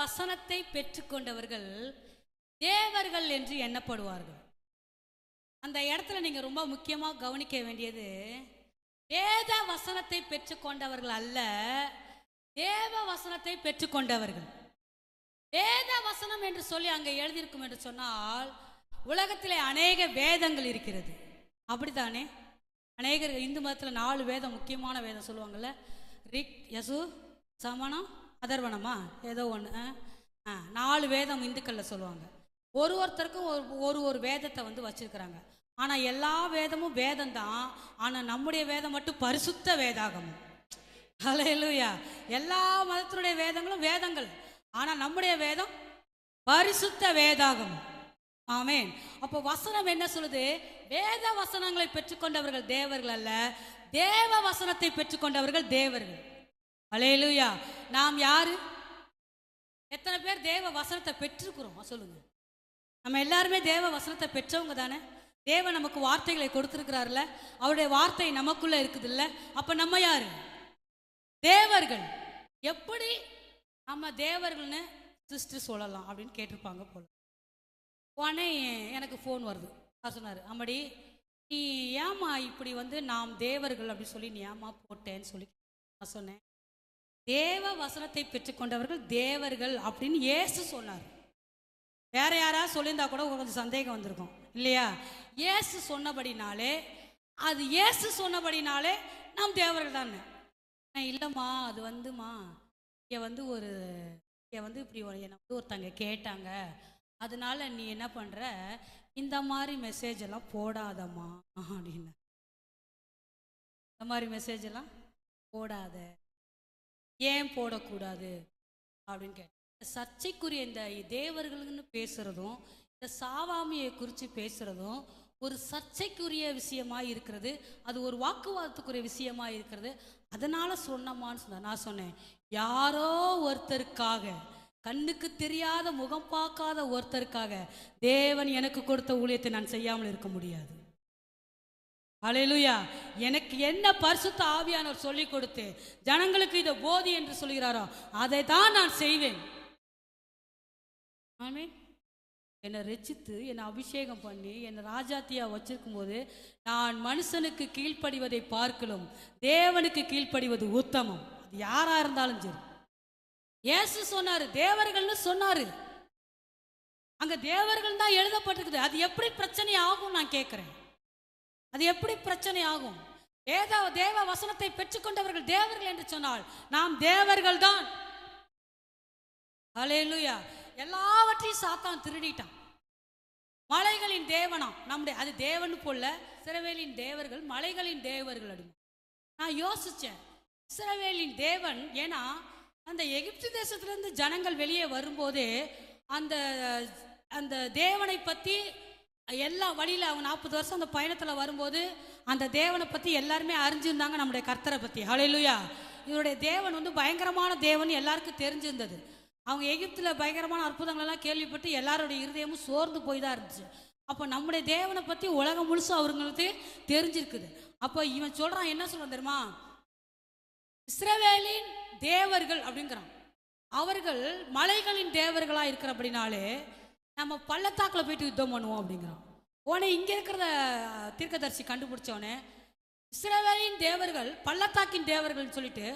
வசனத்தை பெற்றுக்கொண்டவர்கள் தேவர்கள் என்று எண்ணப்படுவார்கள். அந்த இடத்துல நீங்க ரொம்ப முக்கியமாக கவனிக்க வேண்டியது வேத வசனத்தை பெற்றுக்கொண்டவர்கள் அல்ல தேவ வசனத்தை பெற்றுக்கொண்டவர்கள். வேத வசனம் என்று சொல்லி அங்கே எழுதியிருக்கும் என்று சொன்னால் உலகத்திலே அநேக வேதங்கள் இருக்கிறது. அப்படித்தானே? அநேகர் இந்து மதத்தில் நாலு வேதம் முக்கியமான வேதம் சொல்லுவாங்கல்ல ரிக் யசு சமணம் அதர்வனமா? ஏதோ ஒன்று நாலு வேதம் இந்துக்களில் சொல்லுவாங்க. ஒரு ஒருத்தருக்கும் ஒரு ஒரு ஒரு வேதத்தை வந்து வச்சிருக்கிறாங்க. ஆனால் எல்லா வேதமும் வேதம் தான் ஆனால் நம்முடைய வேதம் மட்டும் பரிசுத்த வேதாகமும். ஹalleluya. எல்லா மதத்தினுடைய வேதங்களும் வேதங்கள். ஆனால் நம்முடைய வேதம் பரிசுத்த வேதாகம் ஆமேன். அப்போ வசனம் என்ன சொல்லுது? வேத வசனங்களை பெற்றுக்கொண்டவர்கள் தேவர்கள் அல்ல. தேவ வசனத்தை பெற்றுக்கொண்டவர்கள் தேவர்கள். அலையலுயா நாம் யாரு? எத்தனை பேர் தேவ வசனத்தை பெற்றுக்கிறோம் சொல்லுங்க. நம்ம எல்லாருமே தேவ வசனத்தை பெற்றவங்க தானே? தேவன் நமக்கு வார்த்தைகளை கொடுத்துருக்கிறாருல அவருடைய வார்த்தை நமக்குள்ள இருக்குதுல்ல. அப்ப நம்ம யாரு? தேவர்கள். எப்படி நம்ம தேவர்கள்னு சிஸ்டர் சொல்லலாம் அப்படின்னு கேட்டிருப்பாங்க போல. உடனே எனக்கு ஃபோன் வருது. அவர் சொன்னார் அம்மாடி நீ ஏமா இப்படி வந்து நாம் தேவர்கள் அப்படின்னு சொல்லி நீ ஏமா போட்டேன்னு சொல்லி நான் சொன்னேன். தேவ வசனத்தை பெற்றுக்கொண்டவர்கள் தேவர்கள் அப்படின்னு ஏசு சொன்னார். வேற யாராவது சொல்லியிருந்தா கூட கொஞ்சம் சந்தேகம் வந்திருக்கும். இல்லையா? ஏசு சொன்னபடினாலே அது ஏசு சொன்னபடினாலே நாம் தேவர்கள் தானே. இல்லைம்மா அது வந்துமா இங்கே வந்து ஒரு இங்கே வந்து இப்படி ஒரு- என்னை வந்து ஒருத்தங்க கேட்டாங்க. அதனால நீ என்ன பண்ணுற இந்த மாதிரி மெசேஜ் எல்லாம் போடாதம்மா அப்படின்னு இந்த மாதிரி மெசேஜ் எல்லாம் போடாத. ஏன் போடக்கூடாது? அப்படின்னு கேட்டேன். சர்ச்சைக்குரிய இந்த தேவர்கள்னு பேசுறதும் இந்த சாவாமியை குறித்து பேசுறதும் ஒரு சர்ச்சைக்குரிய விஷயமா இருக்கிறது அது ஒரு வாக்குவாதத்துக்குரிய விஷயமா இருக்கிறது. அதனால சொன்னமான்னு சொன்ன நான் சொன்னேன் யாரோ ஒருத்தருக்காக கண்ணுக்கு தெரியாத முகம் பார்க்காத ஒருத்தருக்காக தேவன் எனக்கு கொடுத்த ஊழியத்தை நான் செய்யாமல் இருக்க முடியாது. அலையலுயா எனக்கு என்ன பரிசுத்த ஆவியானவர் சொல்லி கொடுத்து ஜனங்களுக்கு இதை போதி என்று சொல்கிறாரோ அதை தான் நான் செய்வேன். ஆமே என்னை ரசித்து என்னை அபிஷேகம் பண்ணி என்னை ராஜாத்தியா வச்சிருக்கும் போது நான் மனுஷனுக்கு கீழ்ப்படிவதை பார்க்கலும் தேவனுக்கு கீழ்ப்படிவது உத்தமம். அது யாரா இருந்தாலும் சரி. இயேசு சொன்னாரு தேவர்கள்னு சொன்னாரு. அங்க தேவர்கள் தான் எழுதப்பட்டிருக்குது. அது எப்படி பிரச்சனை ஆகும் நான் கேட்கிறேன் அது எப்படி பிரச்சனை ஆகும் ஏதோ தேவ வசனத்தை பெற்றுக்கொண்டவர்கள் தேவர்கள் என்று சொன்னால் நாம் தேவர்கள் தான் அலையலுயா எல்லாவற்றையும் சாத்தான் திருடிட்டான். மலைகளின் தேவனாம். நம்முடைய அது தேவன் போல சிறவேலின் தேவர்கள் மலைகளின் தேவர்கள் அடி நான் யோசிச்சேன் இஸ்ரவேலின் தேவன் ஏன்னா அந்த எகிப்து தேசத்திலிருந்து ஜனங்கள் வெளியே வரும்போதே அந்த அந்த தேவனை பற்றி எல்லா வழியில் அவங்க நாற்பது வருஷம் அந்த பயணத்தில் வரும்போது அந்த தேவனை பற்றி எல்லாருமே அறிஞ்சிருந்தாங்க நம்முடைய கர்த்தரை பற்றி ஹலையிலுயா இவருடைய தேவன் வந்து பயங்கரமான தேவன் எல்லாருக்கும் தெரிஞ்சிருந்தது. அவங்க எகிப்தில் பயங்கரமான அற்புதங்களெல்லாம் கேள்விப்பட்டு எல்லாருடைய இருதயமும் சோர்ந்து போய் தான் இருந்துச்சு. அப்போ நம்முடைய தேவனை பற்றி உலகம் முழுசும் அவங்களுக்கு தெரிஞ்சிருக்குது. அப்போ இவன் சொல்கிறான் என்ன சொல்கிறான் தெரியுமா? இஸ்ரவேலின் தேவர்கள் அப்படிங்கிறான். அவர்கள் மலைகளின் தேவர்களாக இருக்கிற அப்படின்னாலே நம்ம பள்ளத்தாக்கில் போயிட்டு யுத்தம் பண்ணுவோம் அப்படிங்கிறான். உடனே இங்கே இருக்கிற தீர்க்கதரிசி கண்டுபிடிச்சோடனே இஸ்ரவேலின் தேவர்கள் பள்ளத்தாக்கின் தேவர்கள்னு சொல்லிட்டு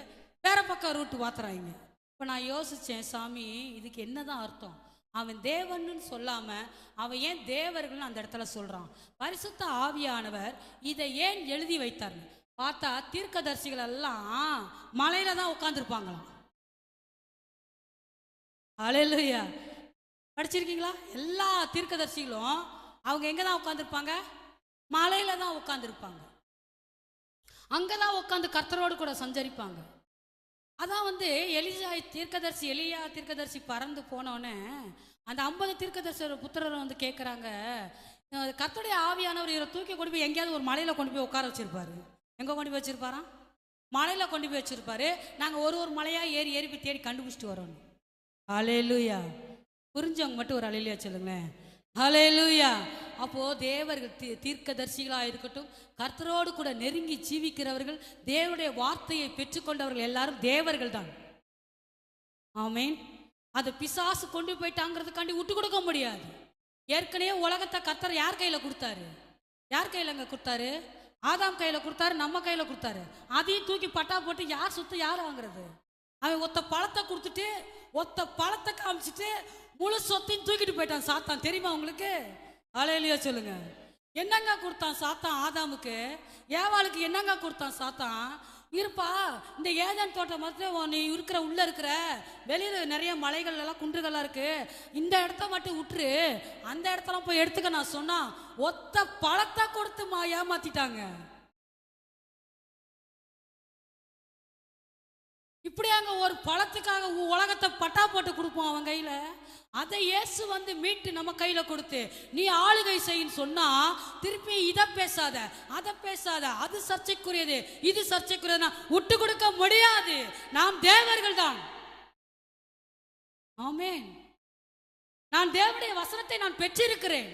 வேற பக்கம் ரூட்டு மாத்துறாங்க. இப்போ நான் யோசித்தேன் சாமி இதுக்கு என்னதான் அர்த்தம்? அவன் தேவன்னு சொல்லாமல் அவன் ஏன் தேவர்கள்னு அந்த இடத்துல சொல்கிறான் பரிசுத்த ஆவியானவர் இதை ஏன் எழுதி வைத்தார்னு பார்த்தா தீர்க்கதரிசிகள் எல்லாம் மலையில தான் உட்காந்துருப்பாங்களாம் அலையிலையா படிச்சிருக்கீங்களா? எல்லா தீர்க்கதர்சிகளும் அவங்க எங்க தான் உட்காந்துருப்பாங்க மலையில தான் உட்காந்துருப்பாங்க அங்கே தான் உட்காந்து கர்த்தரோடு கூட சஞ்சரிப்பாங்க. அதான் வந்து எலிஜா தீர்க்கதரிசி எலியா தீர்க்கதரிசி பறந்து போனோடனே அந்த ஐம்பது தீர்க்கதரிசியோட புத்திரர் வந்து கேட்குறாங்க கர்த்தருடைய ஆவியானவர் இவரை தூக்கி கொண்டு போய் எங்கேயாவது ஒரு மலையில் கொண்டு போய் உட்கார வச்சிருப்பாரு. எங்கே கொண்டு போய் வச்சிருப்பாராம் மலையில் கொண்டு போய் வச்சிருப்பாரு. நாங்கள் ஒரு ஒரு மலையாக ஏறி ஏறி போய் தேடி கண்டுபிடிச்சிட்டு வரோம். அலையிலுயா புரிஞ்சவங்க மட்டும் ஒரு அலையிலையா சொல்லுங்களேன். ஹalleluya அப்போ தேவர்கள் தீ- தீர்க்கதர்சிகளாக இருக்கட்டும் கர்த்தரோடு கூட நெருங்கி ஜீவிக்கிறவர்கள் தேவனுடைய வார்த்தையை பெற்றுக்கொண்டவர்கள் எல்லாரும் தேவர்கள் தான் ஆமென் அதை பிசாசு கொண்டு போயிட்டாங்கிறதுக்காண்டி விட்டு கொடுக்க முடியாது. ஏற்கனவே உலகத்தை கத்தர் யார் கையில் கொடுத்தாரு? யார் கையிலங்க கொடுத்தாரு? ஆதாம் கையில் கொடுத்தாரு நம்ம கையில் கொடுத்தாரு. அதையும் தூக்கி பட்டா போட்டு யார் சுத்த யார் வாங்குறது? அவன் ஒத்த பழத்தை கொடுத்துட்டு ஒத்த பழத்தை காமிச்சிட்டு முழு சொத்தையும் தூக்கிட்டு போயிட்டான் சாத்தான். தெரியுமா உங்களுக்கு? அலையிலையோ சொல்லுங்க. என்னங்க கொடுத்தான் சாத்தான் ஆதாமுக்கு? ஏவாளுக்கு என்னங்க கொடுத்தான் சாத்தான்? இருப்பா இந்த ஏதன் தோட்டம் மட்டும் நீ இருக்கிற உள்ள இருக்கிற வெளியில நிறைய மலைகள் எல்லாம் குன்றுகள்லாம் இருக்கு. இந்த இடத்த மட்டும் விட்டுரு அந்த இடத்தெல்லாம் போய் எடுத்துக்க நான் சொன்னா ஒத்த பழத்தை கொடுத்து மா ஏமாத்திட்டாங்க. இப்படியாங்க ஒரு பழத்துக்காக உ- உலகத்தை பட்டா போட்டு கொடுப்போம் அவன் கையில? அதை இயேசு வந்து மீட்டு நம்ம கையில கொடுத்து நீ ஆளுகை செய்யின்னு சொன்னா திருப்பி இதை பேசாத அதை பேசாத அது சர்ச்சைக்குரியது இது சர்ச்சைக்குரியதுன்னா விட்டு கொடுக்க முடியாது. நாம் தேவர்கள் தான். ஆமென். நான் தேவனுடைய வசனத்தை நான் பெற்றிருக்கிறேன்.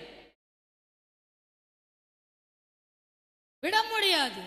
விட முடியாது.